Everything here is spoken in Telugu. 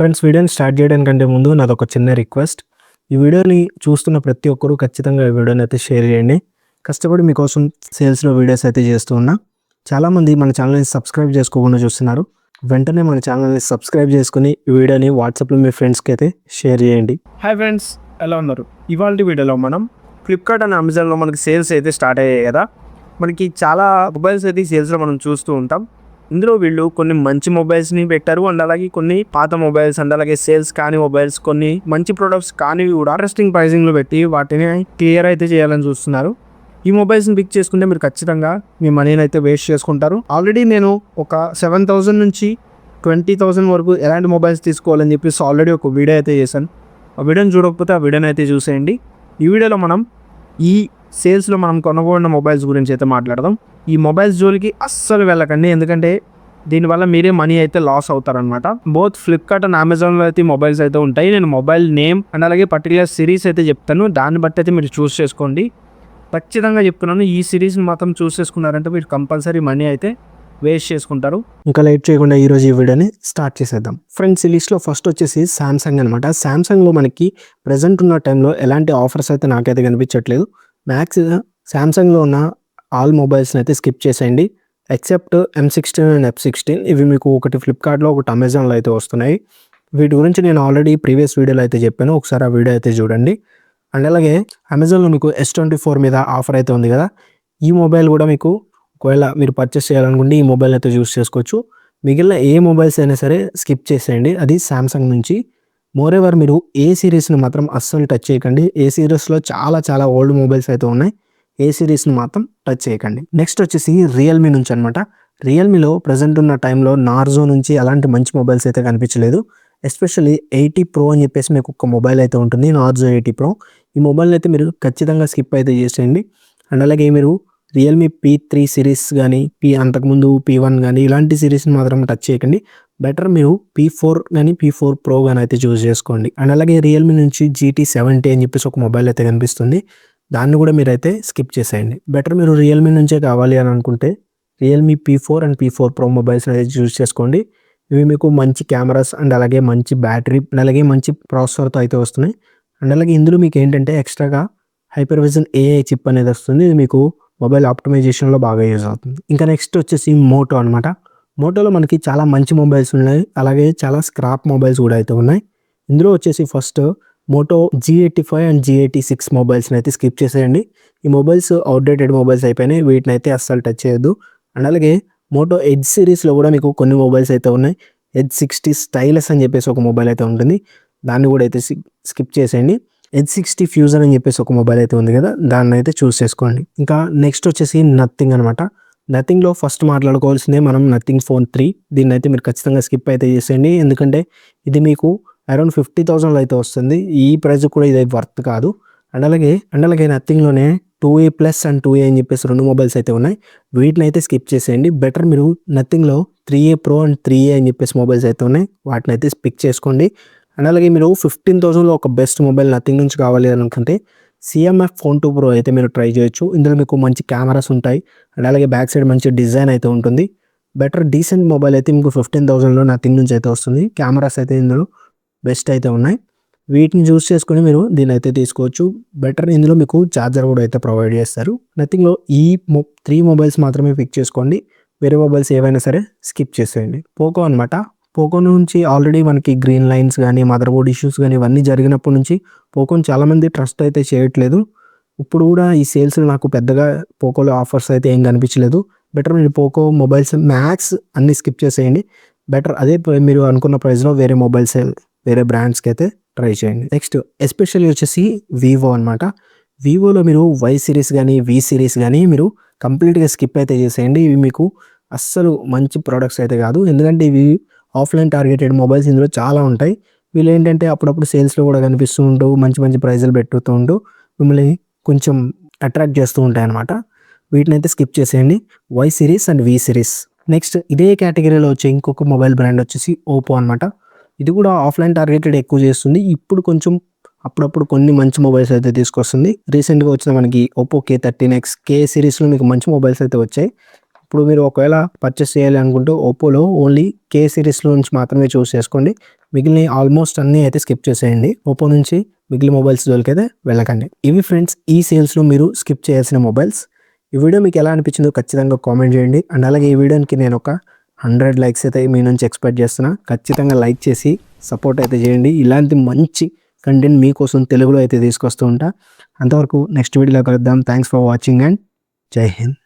ఫ్రెండ్స్ వీడియోని స్టార్ట్ చేయడానికంటే ముందు నాది ఒక చిన్న రిక్వెస్ట్. ఈ వీడియోని చూస్తున్న ప్రతి ఒక్కరూ ఖచ్చితంగా ఈ వీడియోని అయితే షేర్ చేయండి. కష్టపడి మీకోసం సేల్స్లో వీడియోస్ అయితే చేస్తూ ఉన్నా. చాలామంది మన ఛానల్ని సబ్స్క్రైబ్ చేసుకోకుండా చూస్తున్నారు. వెంటనే మన ఛానల్ని సబ్స్క్రైబ్ చేసుకుని ఈ వీడియోని వాట్సాప్లో మీ ఫ్రెండ్స్కి అయితే షేర్ చేయండి. హాయ్ ఫ్రెండ్స్ ఎలా ఉన్నారు? ఇవాళ వీడియోలో మనం ఫ్లిప్కార్ట్ అండ్ అమెజాన్లో మనకి సేల్స్ అయితే స్టార్ట్ అయ్యాయి కదా. మనకి చాలా మొబైల్స్ అయితే సేల్స్లో మనం చూస్తూ ఉంటాం. ఇందులో వీళ్ళు కొన్ని మంచి మొబైల్స్ని పెట్టారు. అండ్ అలాగే కొన్ని పాత మొబైల్స్ అండ్ అలాగే సేల్స్ కాని మొబైల్స్ కొన్ని మంచి ప్రొడక్ట్స్ కానివి కూడా ఇంట్రెస్టింగ్ ప్రైజింగ్లో పెట్టి వాటిని క్లియర్ అయితే చేయాలని చూస్తున్నారు. ఈ మొబైల్స్ని పిక్ చేసుకుంటే మీరు ఖచ్చితంగా మీ మనీని అయితే వేస్ట్ చేసుకుంటారు. ఆల్రెడీ నేను ఒక సెవెన్ థౌజండ్ నుంచి ట్వంటీ థౌసండ్ వరకు ఎలాంటి మొబైల్స్ తీసుకోవాలని చెప్పేసి ఆల్రెడీ ఒక వీడియో అయితే చేశాను. ఆ వీడియోని చూడకపోతే ఆ వీడియోని అయితే చూసేయండి. ఈ వీడియోలో మనం ఈ సేల్స్లో మనం కొనబోడిన మొబైల్స్ గురించి అయితే మాట్లాడదాం. ఈ మొబైల్స్ జోలికి అస్సలు వెళ్ళకండి. ఎందుకంటే దీనివల్ల మీరే మనీ అయితే లాస్ అవుతారనమాట బోత్ ఫ్లిప్కార్ట్ అండ్ అమెజాన్లో అయితే మొబైల్స్ అయితే ఉంటాయి. నేను మొబైల్ నేమ్ అండ్ అలాగే పర్టికులర్ సిరీస్ అయితే చెప్తాను. దాన్ని బట్టి అయితే మీరు చూస్ చేసుకోండి. ఖచ్చితంగా చెప్తున్నాను ఈ సిరీస్ని మాత్రం చూస్ చేసుకున్నారంటే మీరు కంపల్సరీ మనీ అయితే వేస్ట్ చేసుకుంటారు. ఇంకా లేట్ చేయకుండా ఈరోజు ఈ వీడియోని స్టార్ట్ చేసేద్దాం. ఫ్రెండ్స్ ఈ లిస్ట్లో ఫస్ట్ వచ్చేసి శాంసంగ్ అనమాట శాంసంగ్లో మనకి ప్రజెంట్ ఉన్న టైంలో ఎలాంటి ఆఫర్స్ అయితే నాకైతే కనిపించట్లేదు. మ్యాక్స్ శాంసంగ్లో ఉన్న ఆల్ మొబైల్స్ని అయితే స్కిప్ చేసేయండి. Except M sixteen and F sixteen ఇవి మీకు ఒకటి ఫ్లిప్కార్ట్లో ఒకటి అమెజాన్లో అయితే వస్తున్నాయి. వీటి గురించి నేను ఆల్రెడీ ప్రీవియస్ వీడియోలో అయితే చెప్పాను. ఒకసారి ఆ వీడియో అయితే చూడండి. అండ్ అలాగే అమెజాన్లో మీకు ఎస్ ట్వంటీ ఫోర్ మీద ఆఫర్ అయితే ఉంది కదా? ఈ మొబైల్ కూడా మీకు ఒకవేళ మీరు పర్చేస్ చేయాలనుకుంటే ఈ మొబైల్ అయితే చూస్ చేసుకోవచ్చు. మిగిలిన ఏ మొబైల్స్ అయినా సరే స్కిప్ చేసేయండి. అది శాంసంగ్ నుంచి. మోరేవర్ మీరు ఏ సిరీస్ని మాత్రం అస్సలు టచ్ చేయకండి. ఏ సిరీస్లో చాలా చాలా ఓల్డ్ మొబైల్స్ అయితే ఉన్నాయి. ఏ సిరీస్ని మాత్రం టచ్ చేయకండి. నెక్స్ట్ వచ్చేసి రియల్మీ నుంచి అనమాట రియల్మీలో ప్రజెంట్ ఉన్న టైంలో నార్జో నుంచి అలాంటి మంచి మొబైల్స్ అయితే కనిపించలేదు. ఎస్పెషల్లీ ఎయిటీ ప్రో అని చెప్పేసి మీకు ఒక మొబైల్ అయితే ఉంటుంది. నార్జో ఎయిటీ ప్రో ఈ మొబైల్ అయితే మీరు ఖచ్చితంగా స్కిప్ అయితే చేసేయండి. అండ్ అలాగే మీరు రియల్మీ పీ త్రీ సిరీస్ కానీ పీ అంతకుముందు పీ వన్ కానీ ఇలాంటి సిరీస్ని మాత్రం టచ్ చేయకండి. బెటర్ మీరు పీ ఫోర్ కానీ పీ ఫోర్ ప్రో కానీ అయితే చూస్ చేసుకోండి. అండ్ అలాగే రియల్మీ నుంచి జీటీ సెవెంటీ అని చెప్పేసి ఒక మొబైల్ అయితే కనిపిస్తుంది. దాన్ని కూడా మీరైతే స్కిప్ చేసేయండి. బెటర్ మీరు రియల్మీ నుంచే కావాలి అని అనుకుంటే Realme P four and P four pro mobiles అయితే చూస్ చేసుకోండి. ఇవి మీకు మంచి కెమెరాస్ అండ్ అలాగే మంచి బ్యాటరీ అండ్ అలాగే మంచి ప్రాసెసర్తో అయితే వస్తున్నాయి. అండ్ అలాగే ఇందులో మీకు ఏంటంటే ఎక్స్ట్రాగా హైపర్విజన్ ఏఐ చిప్ అనేది వస్తుంది. ఇది మీకు మొబైల్ ఆప్టిమైజేషన్లో బాగా యూజ్ అవుతుంది. ఇంకా నెక్స్ట్ వచ్చేసి మోటో అనమాట మోటోలో మనకి చాలా మంచి మొబైల్స్ ఉన్నాయి. అలాగే చాలా స్క్రాప్ మొబైల్స్ కూడా అయితే ఉన్నాయి. ఇందులో వచ్చేసి first Moto G eighty five and G eighty six మొబైల్స్ని అయితే స్కిప్ చేసేయండి. ఈ మొబైల్స్ అవుట్డేటెడ్ మొబైల్స్ అయిపోయినాయి. వీటిని అయితే అస్సలు టచ్ చేయొద్దు. అండ్ అలాగే మోటో ఎడ్జ్ సిరీస్లో కూడా మీకు కొన్ని మొబైల్స్ అయితే ఉన్నాయి. ఎడ్జ్ సిక్స్టీ స్టైలస్ అని చెప్పేసి ఒక మొబైల్ అయితే ఉంటుంది. దాన్ని కూడా అయితే స్కిప్ చేసేయండి. ఎడ్ సిక్స్టీ ఫ్యూజర్ అని చెప్పేసి ఒక మొబైల్ అయితే ఉంది కదా దాన్ని అయితే చూస్ చేసుకోండి. ఇంకా నెక్స్ట్ వచ్చేసి నథింగ్ అనమాట నథింగ్లో ఫస్ట్ మాట్లాడుకోవాల్సిందే మనం నథింగ్ ఫోన్ త్రీ దీన్ని అయితే మీరు ఖచ్చితంగా స్కిప్ అయితే చేసేయండి. ఎందుకంటే ఇది మీకు అరౌండ్ ఫిఫ్టీ థౌసండ్లో అయితే వస్తుంది. ఈ ప్రైస్ కూడా ఇది వర్త్ కాదు. అండ్ అలాగే అండ్ అలాగే నథింగ్లోనే two A plus and two A అని చెప్పేసి రెండు మొబైల్స్ అయితే ఉన్నాయి. వీటిని అయితే స్కిప్ చేసేయండి. బెటర్ మీరు నథింగ్లో three A pro and three A అని చెప్పేసి మొబైల్స్ అయితే ఉన్నాయి. వాటిని అయితే పిక్ చేసుకోండి. అండ్ అలాగే మీరు ఫిఫ్టీన్ థౌసండ్లో ఒక బెస్ట్ మొబైల్ నథింగ్ నుంచి కావాలి అనుకుంటే సిఎంఎఫ్ ఫోన్ టూ ప్రో అయితే మీరు ట్రై చేయొచ్చు. ఇందులో మీకు మంచి కెమెరాస్ ఉంటాయి. అండ్ అలాగే బ్యాక్ సైడ్ మంచి డిజైన్ అయితే ఉంటుంది. బెటర్ డీసెంట్ మొబైల్ అయితే మీకు ఫిఫ్టీన్ థౌసండ్లో నథింగ్ నుంచి అయితే వస్తుంది. కెమెరాస్ అయితే ఇందులో బెస్ట్ అయితే ఉన్నాయి. వీటిని చూస్ చేసుకుని మీరు దీన్ని అయితే తీసుకోవచ్చు. బెటర్ ఇందులో మీకు ఛార్జర్ కూడా అయితే ప్రొవైడ్ చేస్తారు. నథింగ్లో ఈ మొ త్రీ మొబైల్స్ మాత్రమే పిక్ చేసుకోండి. వేరే మొబైల్స్ ఏవైనా సరే స్కిప్ చేసేయండి. పోకో అనమాట పోకో నుంచి ఆల్రెడీ మనకి గ్రీన్ లైన్స్ కానీ మదర్ బోర్డ్ ఇష్యూస్ కానీ ఇవన్నీ జరిగినప్పటి నుంచి పోకోని చాలామంది ట్రస్ట్ అయితే చేయట్లేదు. ఇప్పుడు కూడా ఈ సేల్స్ నాకు పెద్దగా పోకోలో ఆఫర్స్ అయితే ఏం కనిపించలేదు. బెటర్ మీరు పోకో మొబైల్స్ మ్యాక్స్ అన్నీ స్కిప్ చేసేయండి. బెటర్ అదే మీరు అనుకున్న ప్రైస్లో వేరే మొబైల్స్ వేరే బ్రాండ్స్కి అయితే ట్రై చేయండి. నెక్స్ట్ ఎస్పెషల్లీ వచ్చేసి వివో అనమాట వివోలో మీరు వై సిరీస్ కానీ వి సిరీస్ కానీ మీరు కంప్లీట్గా స్కిప్ అయితే చేసేయండి. ఇవి మీకు అస్సలు మంచి ప్రోడక్ట్స్ అయితే కాదు. ఎందుకంటే ఇవి ఆఫ్లైన్ టార్గెటెడ్ మొబైల్స్ ఇందులో చాలా ఉంటాయి. వీళ్ళు ఏంటంటే అప్పుడప్పుడు సేల్స్లో కూడా కనిపిస్తూ ఉంటూ మంచి మంచి ప్రైజులు పెట్టుతూ ఉంటూ మిమ్మల్ని కొంచెం అట్రాక్ట్ చేస్తూ ఉంటాయి అనమాట వీటిని అయితే స్కిప్ చేసేయండి. Y series and V series next ఇదే కేటగిరీలో వచ్చే ఇంకొక మొబైల్ బ్రాండ్ వచ్చేసి ఓపో అనమాట ఇది కూడా ఆఫ్లైన్ టార్గెటెడ్ ఎక్కువ చేస్తుంది. ఇప్పుడు కొంచెం అప్పుడప్పుడు కొన్ని మంచి మొబైల్స్ అయితే తీసుకొస్తుంది. రీసెంట్గా వచ్చిన మనకి Oppo K thirteen X K సిరీస్లో మీకు మంచి మొబైల్స్ అయితే వచ్చాయి. ఇప్పుడు మీరు ఒకవేళ పర్చేస్ చేయాలి అనుకుంటే ఓప్పోలో ఓన్లీ కే సిరీస్లో నుంచి మాత్రమే చూస్ చేసుకోండి. మిగిలిన ఆల్మోస్ట్ అన్నీ అయితే స్కిప్ చేసేయండి. ఓప్పో నుంచి మిగిలిన మొబైల్స్ జోలికైతే వెళ్ళకండి. ఇవి ఫ్రెండ్స్ ఈ సేల్స్లో మీరు స్కిప్ చేయాల్సిన మొబైల్స్ ఈ వీడియో మీకు ఎలా అనిపించిందో ఖచ్చితంగా కామెంట్ చేయండి. అండ్ అలాగే ఈ వీడియోకి నేను ఒక హండ్రెడ్ లైక్స్ అయితే మీ నుంచి ఎక్స్పెక్ట్ చేస్తున్నా. ఖచ్చితంగా లైక్ చేసి సపోర్ట్ అయితే చేయండి. ఇలాంటి మంచి కంటెంట్ మీకోసం తెలుగులో అయితే తీసుకొస్తూ ఉంటా. అంతవరకు నెక్స్ట్ వీడియోలో కలుద్దాం. థ్యాంక్స్ ఫర్ వాచింగ్ అండ్ జై హింద్